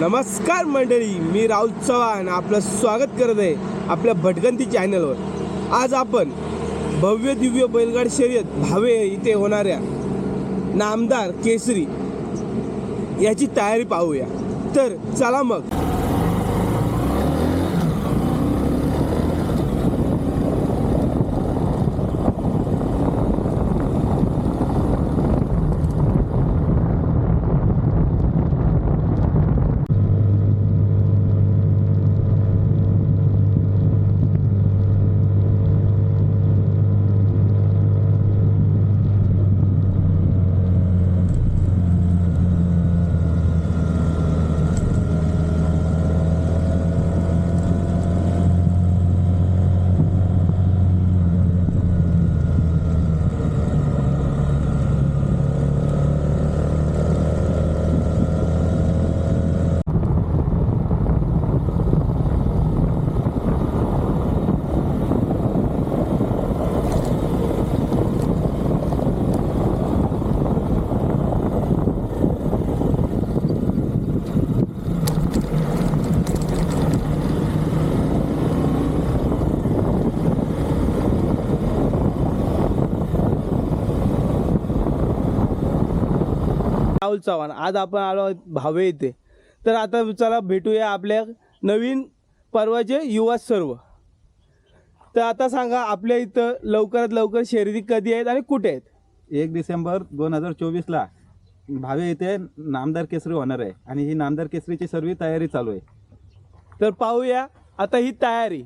नमस्कार मंडळी मी राहुल चव्हाण आपलं स्वागत करत आहे आपल्या भटकंती चॅनलवर आज आपण भव्य दिव्य बैलगाड शर्यत भावे इथे होणाऱ्या नामदार केसरी याची तयारी पाहूया. तर चला मग. राहुल चव्हाण. आज आपण आलो भावे इथे. तर आता चला भेटूया आपल्या नवीन पर्वाचे युवा सर्व. तर आता सांगा आपल्या इथं लवकरात लवकर शर्यती कधी आहेत आणि कुठे आहेत? एक डिसेंबर दोन हजार चोवीसला भावे येथे नामदार केसरी होणार आहे आणि ही नामदार केसरीची सर्व तयारी चालू आहे. तर पाहूया आता ही तयारी.